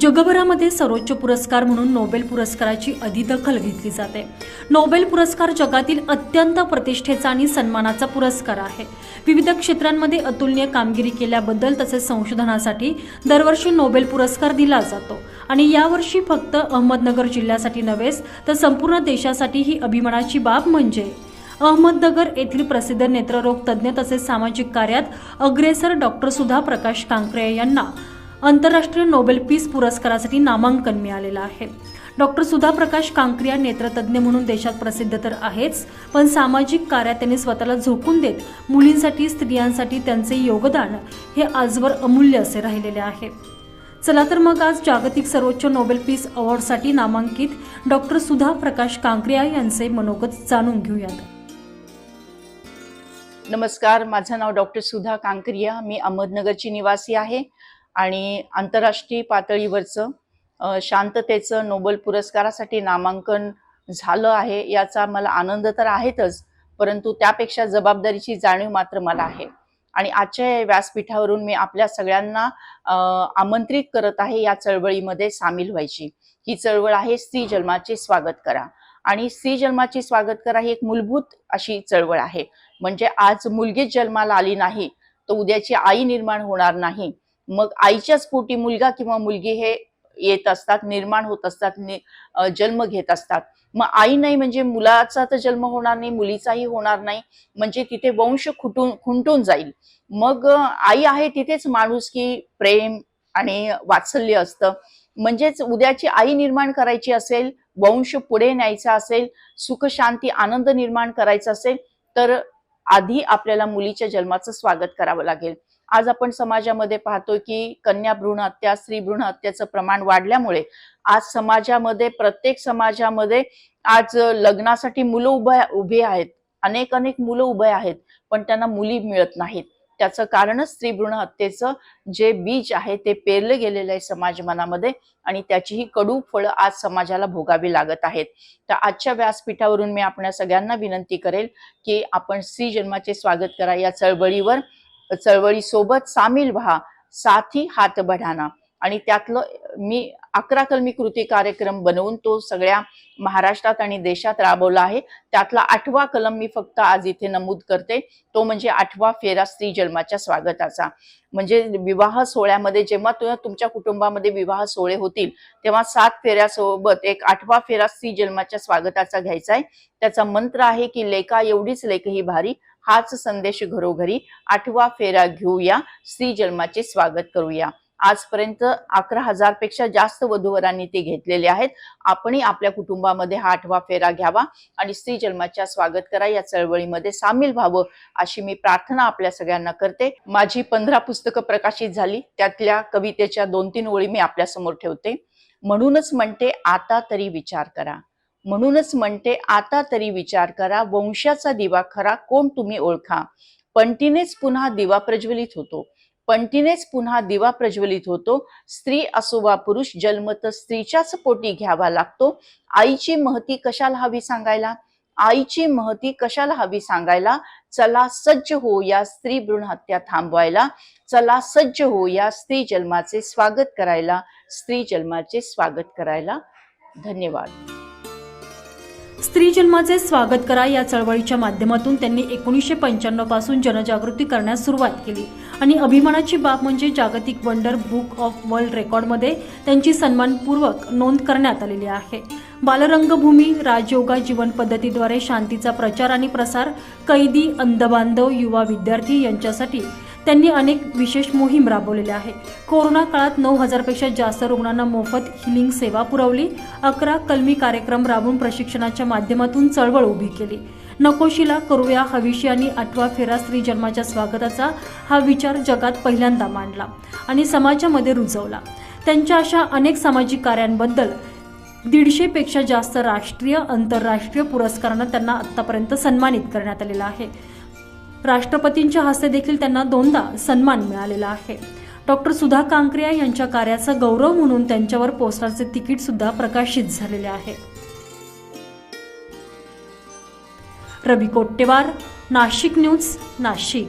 जगभरामध्ये सर्वोच्च पुरस्कार म्हणून नोबेल पुरस्काराची अधिदखल घेतली जाते. नोबेल पुरस्कार जगातील अत्यंत प्रतिष्ठेचा आणि सन्मानाचा पुरस्कार आहे. विविध क्षेत्रांमध्ये अतुलनीय कामगिरी केल्याबद्दल तसेच संशोधनासाठी दरवर्षी नोबेल पुरस्कार दिला जातो. आणि यावर्षी फक्त अहमदनगर जिल्ह्यासाठी नव्हेच तर संपूर्ण देशासाठी ही अभिमानाची बाब म्हणजे अहमदनगर येथील प्रसिद्ध नेत्ररोग तज्ज्ञ तसेच सामाजिक कार्यात अग्रेसर डॉक्टर सुधा प्रकाश कांकरे यांना आंतरराष्ट्रीय नोबेल पीस पुरस्कारासाठी नामांकन मिळालेलं आहे. डॉक्टर सुधा प्रकाश कांकरिया नेत्रतज्ज्ञ म्हणून देशात प्रसिद्ध तर आहेच पण सामाजिक कार्यात त्यांनी स्वतःला झोकून देत मुलींसाठी स्त्रियांसाठी त्यांचे योगदान हे आजवर अमूल्य असे राहिलेले आहे. चला तर मग आज जागतिक सर्वोच्च नोबेल पीस अवॉर्डसाठी नामांकित डॉक्टर सुधा प्रकाश कांकरिया यांचे मनोगत जाणून घेऊयात. नमस्कार माझं नाव डॉक्टर सुधा कांकरिया मी अहमदनगरची निवासी आहे. आणि आंतरराष्ट्रीय पातळीवरचं शांततेचं नोबल पुरस्कारासाठी नामांकन झालं आहे याचा मला आनंद तर आहेतच परंतु त्यापेक्षा जबाबदारीची जाणीव मात्र मला आहे. आणि आजच्या व्यासपीठावरून मी आपल्या सगळ्यांना आमंत्रित करत आहे या चळवळीमध्ये सामील व्हायची. ही चळवळ आहे स्त्री जन्माचे स्वागत करा. आणि स्त्री जन्माचे स्वागत करा ही एक मूलभूत अशी चळवळ आहे. म्हणजे आज मुलगीच जन्माला आली नाही तर उद्याची आई निर्माण होणार नाही. मग आईच्याच पोटी मुलगा किंवा मुलगी हे येत असतात निर्माण होत असतात जन्म घेत असतात. मग आई नाही म्हणजे मुलाचा तर जन्म होणार नाही मुलीचाही होणार नाही. म्हणजे तिथे वंश खुटून खुंटून जाईल. मग आई आहे तिथेच माणूस की प्रेम आणि वात्सल्य असतं. म्हणजेच उद्याची आई निर्माण करायची असेल वंश पुढे न्यायचा असेल सुख शांती आनंद निर्माण करायचा असेल तर आधी आपल्याला मुलीच्या जन्माचं स्वागत करावं लागेल. आज आपण समाजामध्ये पाहतो की कन्या भ्रूण हत्या स्त्री भ्रूण हत्याचं प्रमाण वाढल्यामुळे आज समाजामध्ये प्रत्येक समाजामध्ये आज लग्नासाठी मुलं उभ्या उभी आहेत. अनेक अनेक मुलं उभे आहेत पण त्यांना मुली मिळत नाहीत. त्याचं कारणच स्त्री भ्रूण हत्येचं जे बीज आहे ते पेरलं गेलेलं आहे समाज मनामध्ये आणि त्याची ही कडू फळं आज समाजाला भोगावी लागत आहेत. तर आजच्या व्यासपीठावरून मी आपल्या सगळ्यांना विनंती करेल की आपण स्त्री जन्माचे स्वागत करा या चळवळीवर. चळवळीसोबत सामील व्हा. साथी हात बढाना. आणि त्यातलं मी अकरा कलमी कृती कार्यक्रम बनवून तो सगळ्या महाराष्ट्रात आणि देशात राबवला आहे. त्यातला आठवा कलम मी फक्त आज इथे नमूद करते. तो म्हणजे आठवा फेरा स्त्री जन्माच्या स्वागताचा. म्हणजे विवाह सोहळ्यामध्ये जेव्हा तु- तुमच्या कुटुंबामध्ये विवाह सोहळे होतील तेव्हा सात फेऱ्यासोबत एक आठवा फेरा स्त्री जन्माच्या स्वागताचा घ्यायचा आहे. त्याचा मंत्र आहे की लेखा एवढीच लेख ही भारी. हाच संदेश घरोघरी आठवा फेरा घेऊया. स्त्री जन्माचे स्वागत करूया. आजपर्यंत अकरा हजारपेक्षा जास्त वधूवरांनी ते घेतलेले आहेत. आपणही आपल्या कुटुंबामध्ये हा आठवा फेरा घ्यावा आणि स्त्री जन्माच्या स्वागत करा. या चळवळीमध्ये सामील व्हावं अशी मी प्रार्थना आपल्या सगळ्यांना करते. माझी पंधरा पुस्तकं प्रकाशित झाली. त्यातल्या कवितेच्या दोन तीन ओळी मी आपल्यासमोर ठेवते. म्हणूनच म्हणते आता तरी विचार करा. म्हणूनच म्हणते आता तरी विचार करा वंशाचा दिवा खरा कोण तुम्ही ओळखा. पंटीनेच पुन्हा दिवा प्रज्वलित होतो. पंटीनेच पुन्हा दिवा प्रज्वलित होतो. स्त्री असो वा पुरुष जन्मत स्त्रीच्याच पोटी घ्यावा लागतो. आईची महती कशाला हवी सांगायला? आईची महती कशाला हवी सांगायला? चला सज्ज हो या स्त्री भ्रूण हत्या थांबवायला. चला सज्ज हो या स्त्री जन्माचे स्वागत करायला. स्त्री जन्माचे स्वागत करायला. धन्यवाद. स्त्री जन्माचे स्वागत करा या चळवळीच्या माध्यमातून त्यांनी एकोणीसशे पंच्याण्णवपासून जनजागृती करण्यास सुरुवात केली. आणि अभिमानाची बाब म्हणजे जागतिक वंडर बुक ऑफ वर्ल्ड रेकॉर्डमध्ये त्यांची सन्मानपूर्वक नोंद करण्यात आलेली आहे. बालरंगभूमी राजयोगा जीवन पद्धतीद्वारे शांतीचा प्रचार आणि प्रसार कैदी अंधबांधव युवा विद्यार्थी यांच्यासाठी त्यांनी अनेक विशेष मोहीम राबवलेल्या आहे कोरोना काळात नऊ हजारपेक्षा जास्त रुग्णांना मोफत हिलिंग सेवा पुरवली. अकरा कलमी कार्यक्रम राबवून प्रशिक्षणाच्या माध्यमातून चळवळ उभी केली. नकोशीला करूया हविशी आणि आठवा फेरा स्त्री जन्माच्या स्वागताचा हा विचार जगात पहिल्यांदा मांडला आणि समाजामध्ये रुजवला. त्यांच्या अशा अनेक सामाजिक कार्यांबद्दल दीडशेपेक्षा जास्त राष्ट्रीय आंतरराष्ट्रीय पुरस्कारांना त्यांना आत्तापर्यंत सन्मानित करण्यात आलेला आहे. राष्ट्रपतींच्या हस्ते देखील त्यांना दोनदा सन्मान मिळालेला आहे. डॉक्टर सुधा कांकरिया यांच्या कार्याचा गौरव म्हणून त्यांच्यावर पोस्टरचे तिकीट सुद्धा प्रकाशित झालेले आहे. रवी कोट्टेवार नाशिक न्यूज नाशिक.